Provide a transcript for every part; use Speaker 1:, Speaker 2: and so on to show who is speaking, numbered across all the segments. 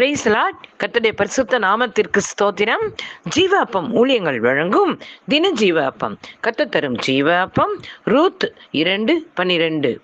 Speaker 1: Price lot கர்த்தருடைய பரிசுத்த நாமத்திற்கு ஸ்தோத்திரம். ஜீவ அப்பம் ஊழியங்கள் வழங்கும் தின ஜீவ அப்பம் கர்த்தர் தரும் ஜீவ அப்பம் ரூத் இரண்டு பனிரெண்டு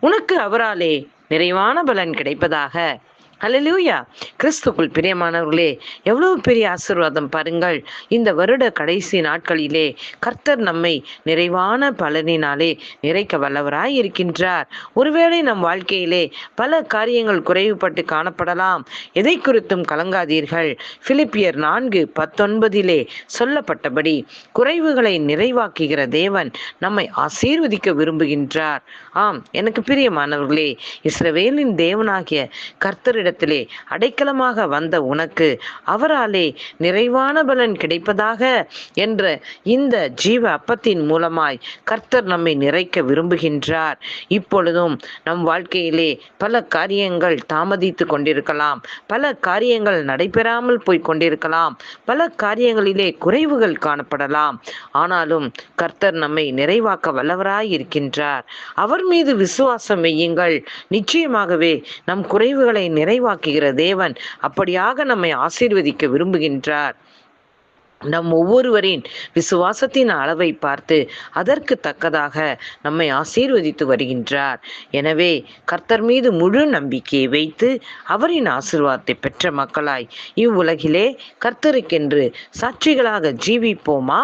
Speaker 1: உனக்கு அவராலே நிறைவான பலன் கிடைப்பதாக அலலூயா கிறிஸ்துக்குள் பிரியமானவர்களே எவ்வளவு பெரிய ஆசீர்வாதம் பாருங்கள். இந்த வருட கடைசி நாட்களிலே கர்த்தர் நம்மை நிறைவான பலனினாலே நிறைக்க வல்லவராய் இருக்கின்றார் ஒருவேளை நம் வாழ்க்கையிலே பல காரியங்கள் குறைவுபட்டு காணப்படலாம். எதை குறித்தும் கலங்காதீர்கள். பிலிப்பியர் நான்கு பத்தொன்பதிலே சொல்லப்பட்டபடி குறைவுகளை நிறைவாக்குகிற தேவன் நம்மை ஆசீர்வதிக்க விரும்புகின்றார். ஆம் எனக்கு பிரியமானவர்களே இஸ்ரவேலின் தேவனாகிய கர்த்தரிடத்திலே அடைக்கலமாக வந்த உனக்கு அவராலே நிறைவான பலன் கிடைப்பதாக என்ற இந்த ஜீவ அப்பத்தின் மூலமாய் கர்த்தர் நம்மை நிறைக்க விரும்புகின்றார். இப்பொழுதும் நம் வாழ்க்கையிலே பல காரியங்கள் தாமதித்து கொண்டிருக்கலாம். பல காரியங்கள் நடைபெறாமல் போய் கொண்டிருக்கலாம். பல காரியங்களிலே குறைவுகள் காணப்படலாம். ஆனாலும் கர்த்தர் நம்மை நிறைவாக்க வல்லவராய் இருக்கின்றார். அவர் மீது விசுவாசம் வையுங்கள். நிச்சயமாகவே நம் குறைவுகளை நிறை நிறைவாக்குகிற தேவன் அப்படியாக நம்மை ஆசீர்வதிக்க விரும்புகின்றார். நம் ஒவ்வொருவரின் விசுவாசத்தின் அளவை பார்த்து அதற்கு தக்கதாக நம்மை ஆசீர்வதித்து வருகின்றார். எனவே கர்த்தர் மீது முழு நம்பிக்கையை வைத்து அவரின் ஆசிர்வாதத்தை பெற்ற மக்களாய் இவ்வுலகிலே கர்த்தருக்கென்று சாட்சிகளாக ஜீவிப்போமா?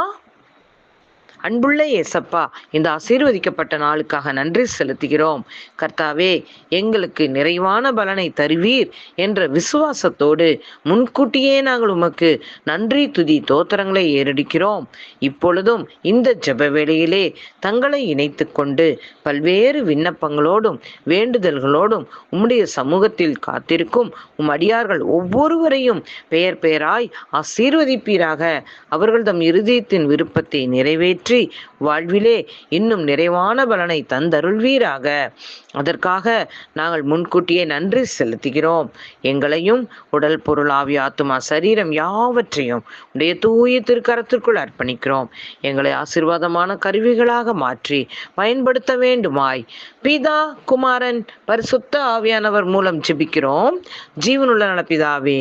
Speaker 1: அன்புள்ள ஏசப்பா இந்த ஆசீர்வதிக்கப்பட்ட நாளுக்காக நன்றி செலுத்துகிறோம். கர்த்தாவே எங்களுக்கு நிறைவான பலனை தருவீர் என்ற விசுவாசத்தோடு முன்கூட்டியே நாங்கள் உமக்கு நன்றி துதி தோத்திரங்களை ஏறடிக்கிறோம். இப்பொழுதும் இந்த ஜப வேளையிலே தங்களை இணைத்து கொண்டு பல்வேறு விண்ணப்பங்களோடும் வேண்டுதல்களோடும் உம்முடைய சமூகத்தில் காத்திருக்கும் உம் அடியார்கள் ஒவ்வொருவரையும் பெயர் பெயராய் ஆசீர்வதிப்பீராக. அவர்கள் தம் இருதயத்தின் விருப்பத்தை நிறைவேற்றி பற்றி வாழ்விலே இன்னும் நிறைவான பலனை தந்தருள்வீராக. அதற்காக நாங்கள் முன்கூட்டியே நன்றி செலுத்துகிறோம். எங்களையும் உடல் பொருள் ஆவி ஆத்துமா சரீரம் யாவற்றையும் உடைய தூய திருக்கரத்திற்குள் அர்ப்பணிக்கிறோம். எங்களை ஆசீர்வாதமான கருவிகளாக மாற்றி பயன்படுத்த வேண்டுமாய். பிதா குமாரன் பரிசுத்த ஆவியானவர் மூலம் ஜெபிக்கிறோம். ஜீவனுள்ள நலப்பிதாவே